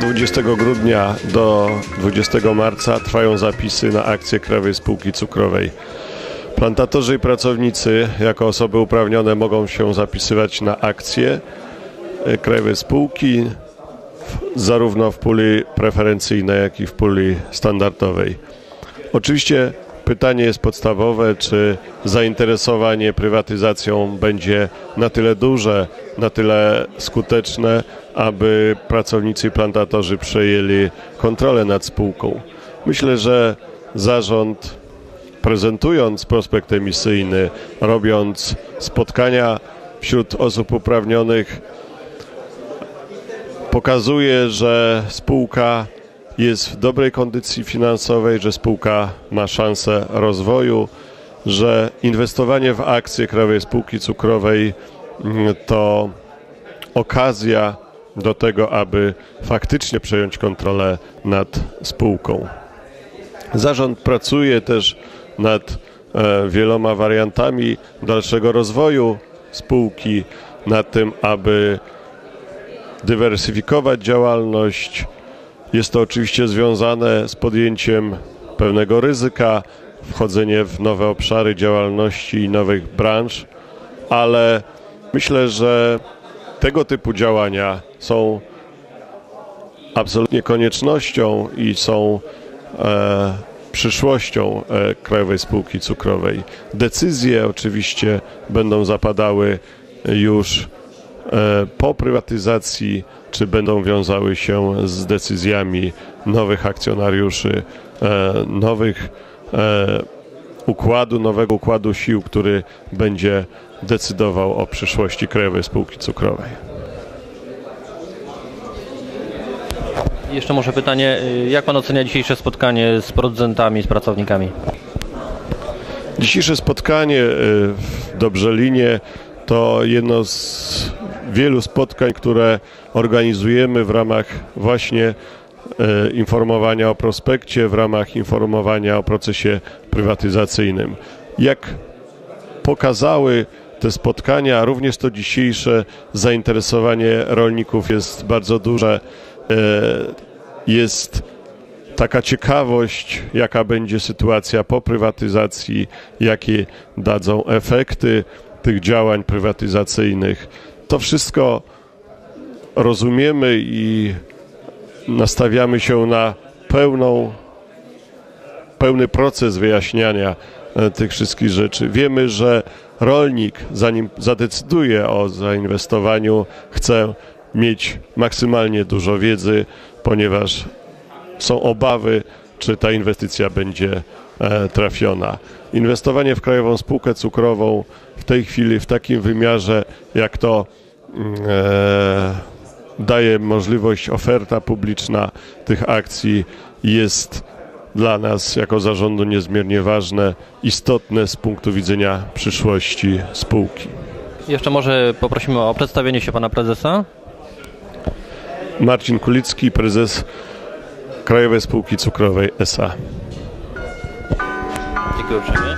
20 grudnia do 20 marca trwają zapisy na akcję Krajowej Spółki Cukrowej. Plantatorzy i pracownicy jako osoby uprawnione mogą się zapisywać na akcje Krajowej Spółki zarówno w puli preferencyjnej, jak i w puli standardowej. Oczywiście pytanie jest podstawowe, czy zainteresowanie prywatyzacją będzie na tyle duże, na tyle skuteczne, aby pracownicy i plantatorzy przejęli kontrolę nad spółką. Myślę, że zarząd prezentując prospekt emisyjny, robiąc spotkania wśród osób uprawnionych, pokazuje, że spółka jest w dobrej kondycji finansowej, że spółka ma szansę rozwoju, że inwestowanie w akcje Krajowej Spółki Cukrowej mm, to okazja do tego, aby faktycznie przejąć kontrolę nad spółką. Zarząd pracuje też nad e, wieloma wariantami dalszego rozwoju spółki, nad tym, aby dywersyfikować działalność. Jest to oczywiście związane z podjęciem pewnego ryzyka, wchodzenie w nowe obszary działalności i nowych branż, ale myślę, że tego typu działania są absolutnie koniecznością i są e, przyszłością e, Krajowej Spółki Cukrowej. Decyzje oczywiście będą zapadały już e, po prywatyzacji, czy będą wiązały się z decyzjami nowych akcjonariuszy, e, nowych układu, nowego układu sił, który będzie decydował o przyszłości Krajowej Spółki Cukrowej. Jeszcze może pytanie, y, jak Pan ocenia dzisiejsze spotkanie z producentami, z pracownikami? Dzisiejsze spotkanie y, w Dobrzelinie to jedno z wielu spotkań, które organizujemy w ramach właśnie y, informowania o prospekcie, w ramach informowania o procesie prywatyzacyjnym. Jak pokazały te spotkania, również to dzisiejsze zainteresowanie rolników jest bardzo duże. E, jest taka ciekawość, jaka będzie sytuacja po prywatyzacji, jakie dadzą efekty tych działań prywatyzacyjnych. To wszystko rozumiemy i nastawiamy się na pełną, pełny proces wyjaśniania e, tych wszystkich rzeczy. Wiemy, że rolnik, zanim zadecyduje o zainwestowaniu, chce mieć maksymalnie dużo wiedzy, ponieważ są obawy, czy ta inwestycja będzie e, trafiona. Inwestowanie w Krajową Spółkę Cukrową w tej chwili w takim wymiarze, jak to mm, e, daje możliwość oferta publiczna tych akcji jest dla nas jako zarządu niezmiernie ważne, istotne z punktu widzenia przyszłości spółki. Jeszcze może poprosimy o przedstawienie się pana prezesa. Marcin Kulicki, prezes Krajowej Spółki Cukrowej SA. Dziękuję uprzejmie.